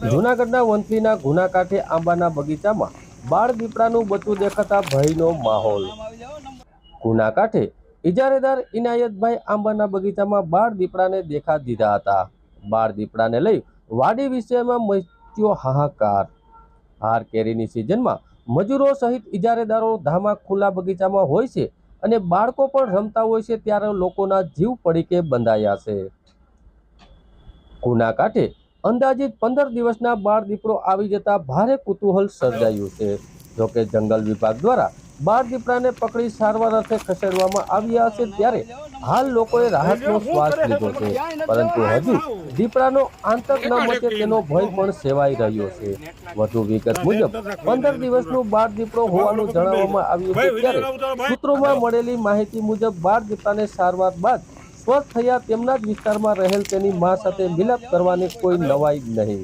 જૂનાગઢના વંથલીના ગુના કાંઠે આંબાના બગીચામાં બાળ દીપડાનું બચ્ચું દેખાતા ભયનો માહોલ. ગુના કાંઠે ઇજારેદાર ઇનાયતભાઈ આંબાના બગીચામાં બાળ દીપડાને દેખા દીધા હતા. બાળ દીપડાને લઈ વાડી વિષયમાં મચ્યો હાહાકાર. હાર કેરીની સિઝનમાં મજૂરો સહિત ઇજારેદારો ધામા ખુલ્લા બગીચામાં હોય છે અને બાળકો પણ રમતા હોય છે ત્યારે લોકોના જીવ પડીકે બંધાયા છે. ગુના કાંઠે અંદાજિત પંદર દિવસના બાળ દીપડો આવી જતા ભારે કુતૂહલ સર્જાયું છે. જોકે જંગલ વિભાગ દ્વારા બાળ દીપડાને પકડી સારવાર અર્થે ખસેડવામાં આવ્યા છે ત્યારે હાલ લોકોએ રાહતનો શ્વાસ લીધો છે. પરંતુ હજુ દીપડાનો આંતક ન મચે તેનો ભય પણ સેવાઈ રહ્યો છે. વધુ વિગત મુજબ, પંદર દિવસનું બાળ દીપડો હોવાનું જણાવવામાં આવ્યું છે ત્યારે સૂત્રોમાં મળેલી માહિતી મુજબ બાળ દીપડાને સારવાર બાદ સ્વસ્થ થયા તેમના જ વિસ્તારમાં રહેલ તેની મા સાથે મિલાપ કરવાની કોઈ નવાઈ નહીં.